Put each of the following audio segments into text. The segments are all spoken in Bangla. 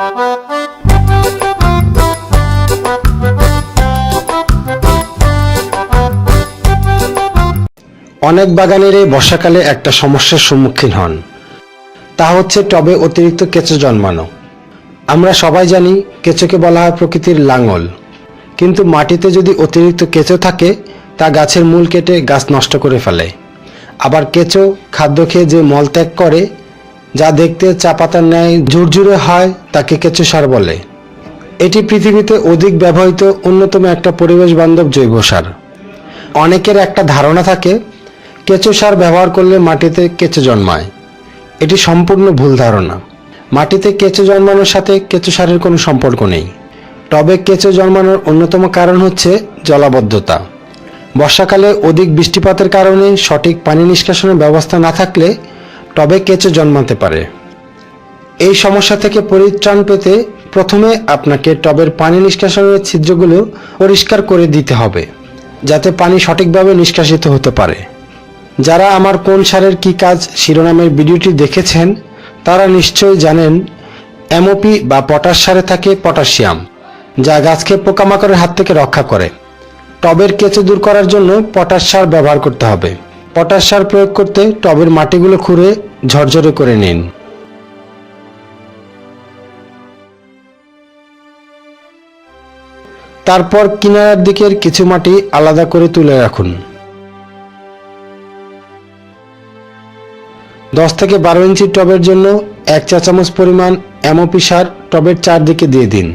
অনেক বাগানেরই বর্ষাকালে একটা সমস্যার সম্মুখীন হন। তা হচ্ছে টবে অতিরিক্ত কেঁচো জন্মানো। আমরা সবাই জানি কেঁচোকে বলা হয় প্রকৃতির লাঙল। কিন্তু মাটিতে যদি অতিরিক্ত কেঁচো থাকে, তা গাছের মূল কেটে গাছ নষ্ট করে ফেলে। আবার কেঁচো খাদ্য খেয়ে যে মল ত্যাগ করে যা দেখতে চা পাতার ন্যায় ঝুরঝুরে হয়, তাকে কেঁচো সার বলে। এটি পৃথিবীতে অধিক ব্যবহৃত অন্যতম একটা পরিবেশ বান্ধব জৈব সার। অনেকের একটা ধারণা থাকে, কেঁচো সার ব্যবহার করলে মাটিতে কেঁচো জন্মায়। এটি সম্পূর্ণ ভুল ধারণা। মাটিতে কেঁচো জন্মানোর সাথে কেঁচো সারের কোনো সম্পর্ক নেই। টবে কেঁচো জন্মানোর অন্যতম কারণ হচ্ছে জলাবদ্ধতা। বর্ষাকালে অধিক বৃষ্টিপাতের কারণে সঠিক পানি নিষ্কাশনের ব্যবস্থা না থাকলে টবে কেঁচো জন্মাতে পারে। এই সমস্যা থেকে পরিত্রাণ পেতে প্রথমে আপনাকে টবের পানি নিষ্কাশনের ছিদ্রগুলো পরিষ্কার করে দিতে হবে, যাতে পানি সঠিকভাবে নিষ্কাশিত হতে পারে। যারা আমার কোন সারের কি কাজ শিরোনামের ভিডিওটি দেখেছেন, তারা নিশ্চয়ই জানেন, এমওপি বা পটাশ সারে থাকে পটাশিয়াম, যা গাছকে পোকামাকড়ের হাত থেকে রক্ষা করে। টবের কেঁচো দূর করার জন্য পটাশ সার ব্যবহার করতে হবে। পটাশ সার প্রয়োগ করতে টবের মাটিগুলো খুঁড়ে ঝরঝরে করে নিন। তারপর কিনারার দিকের কিছু মাটি আলাদা করে তুলে রাখুন। দশ থেকে বারো ইঞ্চি টবের জন্য এক চা চামচ পরিমাণ অ্যামোপি সার টবের চারদিকে দিয়ে দিন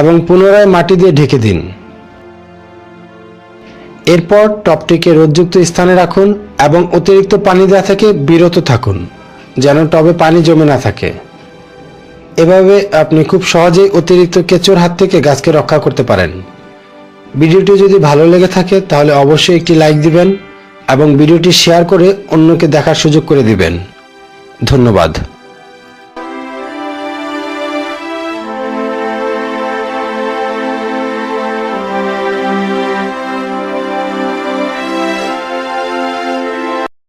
এবং পুনরায় মাটি দিয়ে ঢেকে দিন। এরপর টবটিকে রোদযুক্ত স্থানে রাখুন এবং অতিরিক্ত পানি দেওয়া থেকে বিরত থাকুন, যেন টবে পানি জমে না থাকে। এভাবে আপনি খুব সহজেই অতিরিক্ত কেঁচোর হাত থেকে গাছকে রক্ষা করতে পারেন। ভিডিওটি যদি ভালো লেগে থাকে, তাহলে অবশ্যই একটি লাইক দিবেন এবং ভিডিওটি শেয়ার করে অন্যকে দেখার সুযোগ করে দিবেন। ধন্যবাদ।